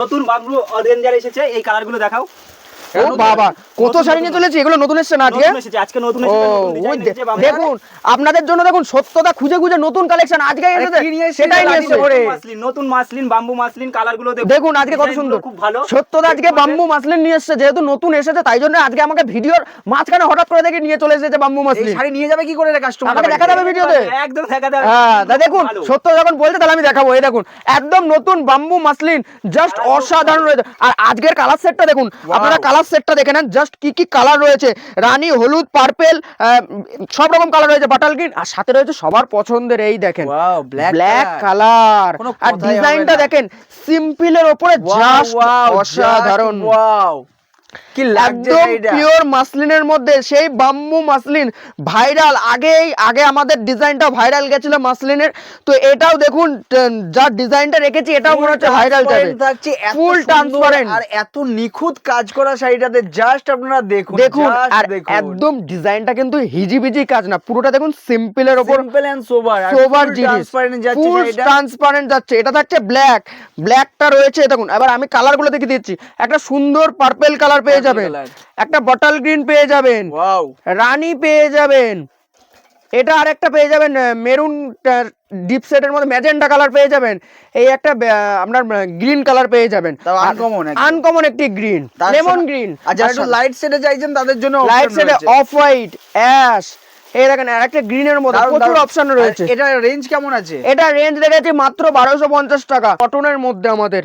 নতুন বাবলু অরেঞ্জার এসেছে এই কালারগুলো দেখাও। ও বাবা কত শাড়ি নিয়ে চলেছি? এগুলো নতুন এসছে না আজকে? নতুন। দেখুন আপনাদের জন্য দেখুন সত্যতা খুঁজে খুঁজে নতুন কালেকশন আজকে সেটাই? নতুন মাসলিন বাম্বু মাসলিন কালারগুলো দেখুন। আজকে কত সুন্দর। খুব ভালো। সত্যতা আজকে বাম্বু মাসলিন নিয়ে এসেছে যেহেতু নতুন এসেছে তাই জন্য আজকে আমাকে ভিডিওর মাঝখানে হঠাৎ করে দেখে নিয়ে চলে এসেছে বাম্বু মাসলিন। শাড়ি নিয়ে যাবে কি করে রে কাস্টমার আমাকে দেখা যাবে ভিডিওতে? একদম দেখা যাবে হ্যাঁ দেখুন। সত্য যখন বলছে তাহলে আমি দেখাবো। এই দেখুন একদম নতুন বাম্বু মাসলিন জাস্ট অসাধারণ রয়েছে। আর আজকের কালার সেটটা দেখুন আপনারা কালার সেটটা দেখে নেন জাস্ট কি কি কালার রয়েছে। রানী হলুদ পার্পেল সব রকম কালার রয়েছে বাটাল গ্রিন আর সাথে রয়েছে সবার পছন্দের এই দেখেন ব্ল্যাক কালার আর ডিজাইনটা দেখেন সিম্পলের ওপরে জাস্ট অসাধারণ। ওয়াও কি একদম পিওর মাসলিনের মধ্যে সেই বাম্বু মাসলিন ভাইরাল আগেই আগে আমাদের ডিজাইনটা ভাইরাল গেছিল মাসলিনের তো এটাও দেখুন যা ডিজাইনটা রেখেছি এটাও মনে হচ্ছে ভাইরাল থাকছে ফুল ট্রান্সপারেন্ট আর এত নিখুঁত কাজ করা শাড়িটাতে জাস্ট আপনারা দেখুন দেখুন আর একদম ডিজাইনটা কিন্তু হিজিবিজি কাজ না পুরোটা দেখুন সিম্পলের ওপর সিম্পল এন্ড সোবার সোবার জিনিস। ট্রান্সপারেন্ট যাচ্ছে ফুল ট্রান্সপারেন্ট যাচ্ছে এটা থাকছে ব্ল্যাক ব্ল্যাকটা রয়েছে দেখুন এবার আমি কালারগুলো দেখে দিচ্ছি। একটা সুন্দর পার্পল কালার পেয়ে Purple যাবেন একটা বটল গ্রিন পেয়ে যাবেন। রানী পেয়ে যাবেন। এটা আর একটা পেয়ে যাবেন মেরুন ডিপ সেটের মধ্যে ম্যাজেন্ডা কালার পেয়ে যাবেন। এই একটা আপনার গ্রিন কালার পেয়ে যাবেন। আনকমন আনকমন একটি গ্রিন লেমন গ্রিন আর যারা একটু লাইট সেটে চাইছেন তাদের জন্য লাইট সেটে অফ হোয়াইট অ্যাশ এই দেখেন আর একটা গ্রিনের মধ্যে প্রচুর অপশন রয়েছে। এটা রেঞ্জ কেমন আছে? এটা রেঞ্জ দেখেছি মাত্র বারোশো পঞ্চাশ টাকা। কটনের মধ্যে আমাদের।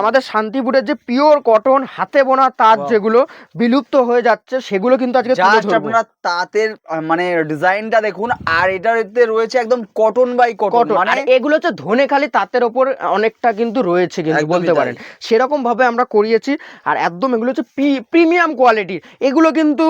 আমাদের শান্তিপুরের যে পিওর কটন হাতে বোনা তাঁত যেগুলো বিলুপ্ত হয়ে যাচ্ছে সেগুলো কিন্তু আজকে। আপনারা তাঁতের মানে ডিজাইনটা দেখুন আর এটাতে রয়েছে একদম কটন বাই কটন মানে এগুলো হচ্ছে ধনেখালি তাঁতের ওপর অনেকটা কিন্তু রয়েছে কিন্তু বলতে পারেন। সেরকম ভাবে আমরা করিয়েছি আর একদম এগুলো হচ্ছে প্রিমিয়াম কোয়ালিটির এগুলো কিন্তু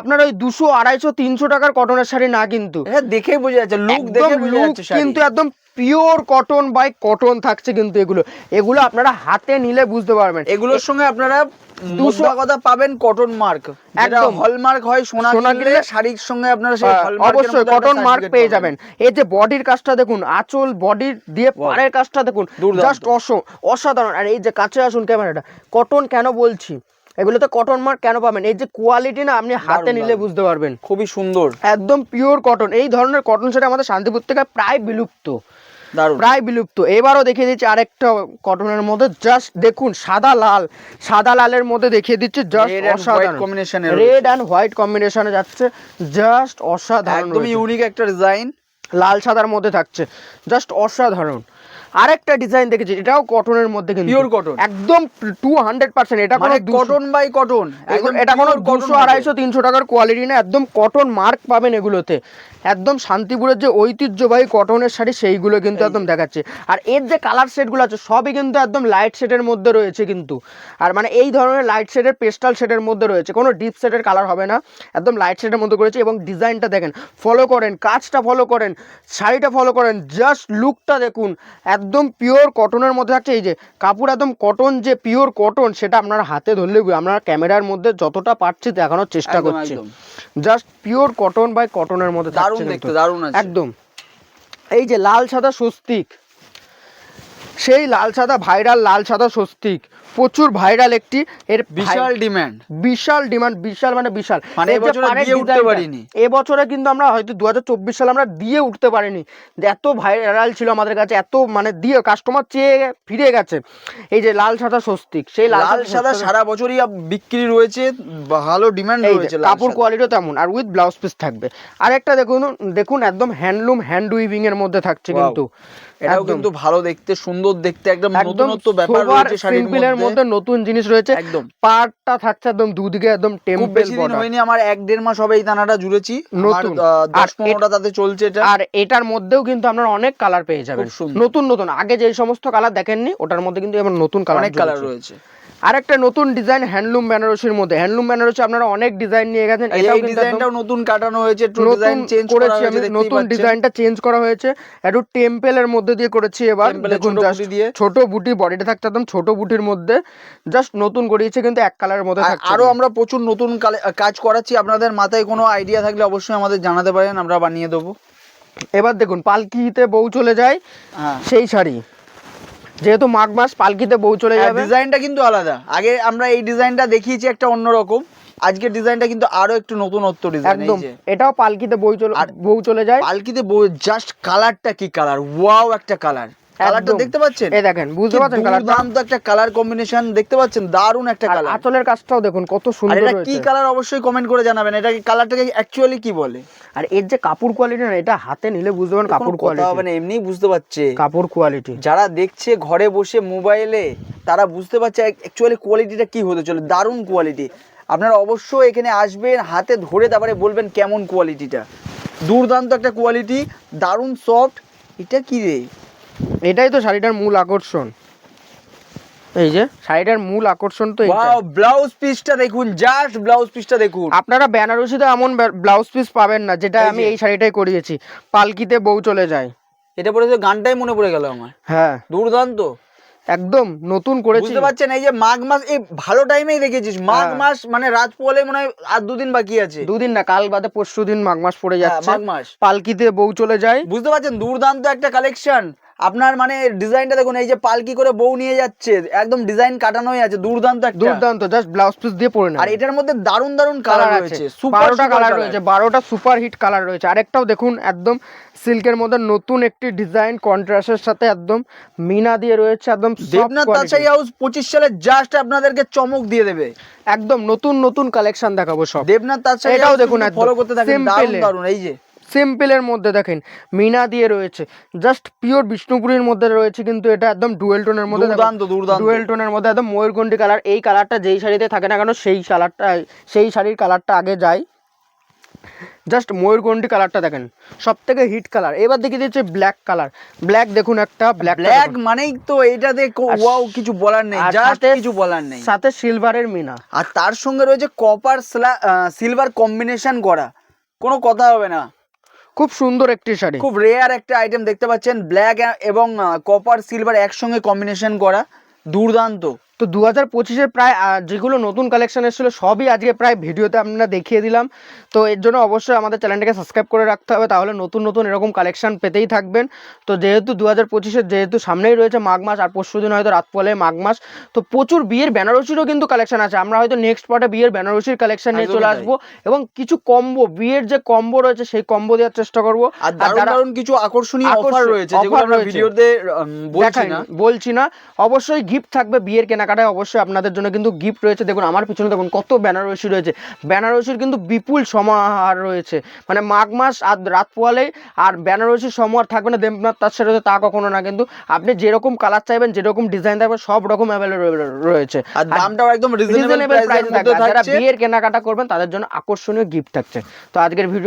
আপনার ওই দুশো আড়াইশো তিনশো টাকার কটনের শাড়ি না কিন্তু। এটা দেখেই বোঝা যাচ্ছে লুক দেখে বোঝা যাচ্ছে কিন্তু একদম পিওর কটন বাই কটন থাকছে কিন্তু এগুলো। এগুলো আপনারা হাতে নিলে বুঝতে পারবেন। এগুলোর সঙ্গে আপনারা দুশো- দুশো কথা পাবেন কটন মার্ক একদম একদম। হলমার্ক হয় সোনা সোনা কিনলে কিনলে- শাড়ির সঙ্গে আপনারা এর অবশ্যই কটন মার্ক পেয়ে যাবেন। এই যে বডির কাজটা দেখুন আঁচল বডির দিয়ে. পাড়ের কাজটা দেখুন। জাস্ট অসাধারণ। আর এই যে কাছে আসুন ক্যামেরাটা কটন কেন বলছি? এগুলোতে কটন মার্ক কেন পাবেন? এই যে কোয়ালিটি না আপনি হাতে নিলে বুঝতে পারবেন। খুবই সুন্দর। একদম পিওর কটন এই ধরনের কটন সেটা আমাদের শান্তিপুর থেকে প্রায় বিলুপ্ত। প্রায় বিলুপ্ত। এবারও দেখিয়ে দিচ্ছি আরেকটা কটনের মধ্যে জাস্ট দেখুন সাদা লাল। সাদা লালের মধ্যে দেখিয়ে দিচ্ছি জাস্ট অসাধারণ। এ রেড অ্যান্ড হোয়াইট কম্বিনেশনে যাচ্ছে জাস্ট অসাধারণ একদমই রয়েছে। ইউনিক একটা ডিজাইন লাল সাদার মধ্যে থাকছে জাস্ট অসাধারণ। আরেকটা ডিজাইন দেখেছি এটাও কটনের মধ্যে কিন্তু। Pure cotton। একদম টু হান্ড্রেড পার্সেন্ট এটা কোনো মানে কটন বাই কটন একদম এটা কোনো দুশো আড়াইশো তিনশো টাকার কোয়ালিটি না একদম কটন মার্ক পাবেন এগুলোতে। একদম শান্তিপুরের যে ঐতিহ্যবাহী কটনের শাড়ি সেইগুলো কিন্তু একদম দেখাচ্ছে। আর এর যে কালার সেটগুলো আছে সবই কিন্তু একদম লাইট শেডের মধ্যে রয়েছে কিন্তু। আর মানে এই ধরনের লাইট শেডের পেস্টাল শেডের মধ্যে রয়েছে। কোনো ডিপ শেডের কালার হবে না। একদম লাইট শেডের মধ্যে করেছে এবং ডিজাইনটা দেখেন ফলো করেন কাজটা ফলো করেন শাড়িটা ফলো করেন জাস্ট লুকটা দেখুন একদম পিওর কটনের মধ্যে থাকছে এই যে কাপড় একদম কটন যে পিওর কটন সেটা আপনার হাতে ধরলে আমরা ক্যামেরার মধ্যে যতটা পারছি দেখানোর চেষ্টা করছি। জাস্ট পিওর কটন বাই কটনের মধ্যে দারুণ দেখতে দারুণ একদম। এই যে লাল সাদা স্বস্তিক সেই লাল সাদা ভাইরাল লাল সাদা স্বস্তিক প্রচুর ভাইরাল একটি এর বিশাল ডিমান্ড বিশাল ডিমান্ড বিশাল মানে বিশাল। মানে এবছরে দিয়ে উঠতে পারিনি। এবছরে কিন্তু আমরা হয়তো দু হাজার চব্বিশ সালে আমরা দিয়ে উঠতে পারিনি। এত ভাইরাল ছিল আমাদের কাছে এত মানে দিয়ে কাস্টমার চেয়ে ফিরে গেছে। এই যে লাল সাদা স্বস্তিক সেই লাল সাদা সারা বছরই বিক্রি রয়েছে ভালো ডিমান্ড রয়েছে কাপড় কোয়ালিটিও তেমন আর উইথ ব্লাউজ পিস থাকবে। আর একটা দেখুন দেখুন একদম হ্যান্ডলুম হ্যান্ড উইভিং এর মধ্যে থাকছে কিন্তু। এটাও কিন্তু ভালো দেখতে সুন্দর দেখতে একদম নতুনত্ব ব্যাপার রয়েছে শাড়ির মধ্যে। মধ্যে নতুন জিনিস রয়েছে। একদম। পাটটা থাকছে একদম দুদিকে একদম খুব বর্ডার হয়নি আমার এক দেড় মাস হবে এই দানাটা জুড়েছি। নতুন। দশ পনেরোটা তাতে চলছে এটা। আর এটার মধ্যেও কিন্তু আপনারা অনেক কালার পেয়ে যাবেন। নতুন নতুন। আগে যে সমস্ত কালার দেখেননি ওটার মধ্যে কিন্তু এবার নতুন কালার অনেক কালার রয়েছে। আর একটা নতুন ডিজাইন হ্যান্ডলুম বেনারসির মধ্যে। হ্যান্ডলুম বেনারসি আপনারা অনেক ডিজাইন নিয়ে গেছেন এটাও ডিজাইনটাও নতুন কাটানো হয়েছে নতুন ডিজাইন চেঞ্জ করা করেছি আমি নতুন ডিজাইনটা চেঞ্জ করা হয়েছে। একটু টেম্পেলের মধ্যে দিয়ে করেছি এবার। দেখুন দিয়ে। ছোট বুটি বডিটা থাকতে একদম ছোট বুটির মধ্যে। জাস্ট নতুন করিয়েছে কিন্তু এক কালারের মধ্যে থাকছে আরও আমরা প্রচুর নতুন কাজ করাচ্ছি। আপনাদের মাথায় কোনো আইডিয়া থাকলে অবশ্যই আমাদের জানাতে পারেন আমরা বানিয়ে দেবো। এবার দেখুন পালকিতে বউ চলে যায় হ্যাঁ। সেই শাড়ি। যেহেতু মাঘ মাস পালকিতে বউ চলে যাবে। ডিজাইনটা কিন্তু আলাদা। আগে আমরা এই ডিজাইনটা দেখিয়েছি একটা অন্যরকম। আজকের ডিজাইনটা কিন্তু আরও একটু নতুনত্ব ডিজাইন একদম। এটাও পালকিতে বউ চলে বউ চলে যায়। পালকিতে জাস্ট কালারটা কি কালার ওয়াও একটা কালার কালারটা দেখতে পাচ্ছেন? এই দেখেন বুঝতে কি দুর্দান্ত একটা কালার কম্বিনেশন দেখতে পাচ্ছেন? দারুণ একটা কালার আঁচলের কাজটাও দেখুন কত সুন্দর এটা কি কালার অবশ্যই কমেন্ট করে জানাবেন। এটা কালারটাকে অ্যাকচুয়ালি কি বলে? আর এর যে কাপড় কোয়ালিটি না এটা হাতে নিলে বুঝতে পারেন কাপড় কোয়ালিটি না এমনিই বুঝতে পারছে। কাপড় কোয়ালিটি যারা দেখছে ঘরে বসে মোবাইলে তারা বুঝতে পারছে অ্যাকচুয়ালি কোয়ালিটিটা কি হতে চলে দারুণ কোয়ালিটি আপনারা অবশ্যই এখানে আসবেন হাতে ধরে তারপরে বলবেন কেমন কোয়ালিটিটা দুর্দান্ত একটা কোয়ালিটি দারুণ সফট এটা কি রে? এটাই তো শাড়িটার মূল আকর্ষণ। এই যে শাড়িটার মূল আকর্ষণ তো ওয়াও ব্লাউজ পিসটা দেখুন জাস্ট ব্লাউজ পিসটা দেখুন। আপনারা বেনারসিতে এমন ব্লাউজ পিস পাবেন না যেটা আমি এই শাড়িটাই করিয়েছি। পালকিতে বউ চলে যায়। এটা পরে তো গানটাই মনে পড়ে গেল আমার। হ্যাঁ। দুর্দান্ত। একদম নতুন করেছি। বুঝতে পারছেন এই যে মাঘ মাস এই ভালো টাইমেই দেখেছিস মাঘ হ্যাঁ। মাস মানে রাত পোয়ালে মনে হয় আর দুদিন বাকি আছে। দুদিন না কাল বাদে পরশু দিন মাঘ মাস পড়ে হ্যাঁ, যাচ্ছে। মাঘ মাস। পালকিতে বউ চলে যায়। বুঝতে পারছেন দুর্দান্ত একটা কালেকশন আপনার মানে ডিজাইনটা দেখুন এই যে পালকি করে বউ নিয়ে যাচ্ছে একদম ডিজাইন কাটানোই আছে দুর্দান্ত একটা। দুর্দান্ত জাস্ট ব্লাউজ পিস দিয়ে পরে আর এটার মধ্যে দারুণ দারুণ কালার রয়েছে আছে। সুপার বারোটা কালার রয়েছে বারোটা সুপার হিট কালার রয়েছে। আরেকটাও দেখুন একদম সিল্কের মধ্যে নতুন একটি ডিজাইন কন্ট্রাস্টের সাথে একদম মিনা দিয়ে রয়েছে একদম দেবনাথ। তাছাই হাউস পঁচিশ সালে জাস্ট আপনাদেরকে চমক দিয়ে দেবে। একদম নতুন নতুন কালেকশন দেখাবো সব। দেবনাথ তাছাই এটাও দেখুন ফলো করতে থাকেন দারুণ এ। দারুণ এই যে। সিম্পলের মধ্যে দেখেন মিনা দিয়ে রয়েছে। জাস্ট পিওর বিষ্ণুপুরীর মধ্যে রয়েছে কিন্তু এটা একদম ডুয়েল টোনের মধ্যে দুর্দান্ত দুর্দান্ত। ডুয়েল টোনের মধ্যে একদম ময়ূরকণ্ঠী কালার এই কালারটা যেই শাড়িতে থাকে না কেন সেই কালারটা সেই শাড়ির কালারটা আগে যায়। জাস্ট ময়ূরকণ্ঠী কালারটা দেখেন সব থেকে হিট কালার এবার দেখিয়ে দিচ্ছে ব্ল্যাক কালার ব্ল্যাক দেখুন একটা ব্ল্যাক ব্ল্যাক মানেই তো এটা আর- ওয়াও কিছু বলার নেই জাস্ট কিছু বলার নেই। সাথে সিলভারের মিনা। আর তার সঙ্গে রয়েছে কপার সিলভার কম্বিনেশন করা কোনো কথা হবে না। খুব সুন্দর একটি শাড়ি। খুব রেয়ার একটা আইটেম দেখতে পাচ্ছেন ব্ল্যাক এবং কপার সিলভার একসঙ্গে কম্বিনেশন করা, দুর্দান্ত। তো দু হাজার পঁচিশের প্রায় যেগুলো নতুন কালেকশন এসেছিল সবই আজকে প্রায় ভিডিওতে আমরা দেখিয়ে দিলাম। তো এর জন্য অবশ্যই আমাদের চ্যানেলটাকে সাবস্ক্রাইব করে রাখতে হবে তাহলে নতুন নতুন এরকম কালেকশন পেতেই থাকবেন। তো যেহেতু দু হাজার পঁচিশের যেহেতু সামনেই রয়েছে মাঘ মাস আর পরশু দিন হয়তো রাত পলে মাঘ মাস তো প্রচুর বিয়ের বেনারসিরও কিন্তু কালেকশন আছে। আমরা হয়তো নেক্সট পার্টে বিয়ের বেনারসির কালেকশন নিয়ে চলে আসব এবং কিছু কম্বো বিয়ের যে কম্বো রয়েছে সেই কম্বো দেওয়ার চেষ্টা করব। আর দারুণ কিছু আকর্ষণীয় অফার রয়েছে যেগুলো আমরা। ভিডিওতে বলছি না। বলছি না। অবশ্যই গিফট থাকবে বিয়ের কেনাকাটায় অবশ্যই আপনাদের জন্য কিন্তু গিফট রয়েছে। দেখুন আমার পিছনে দেখুন কত বেনারসি রয়েছে। বেনারসির কিন্তু বিপুল সমাহার রয়েছে। মানে মাঘ মাস আর রাত পোয়ালে আর বেনারসির সমাহার থাকবে না দেবনাথ তার সাথে তা কখনো না। কিন্তু আপনি যেরকম কালার চাইবেন যেরকম ডিজাইন থাকবে সব রকম অ্যাভেলেবল রয়েছে। আর দামটাও একদম রিজনেবল প্রাইস থাকবে। যারা বিয়ের কেনাকাটা করবেন তাদের জন্য আকর্ষণীয় গিফট থাকছে। তো আজকের ভিডিও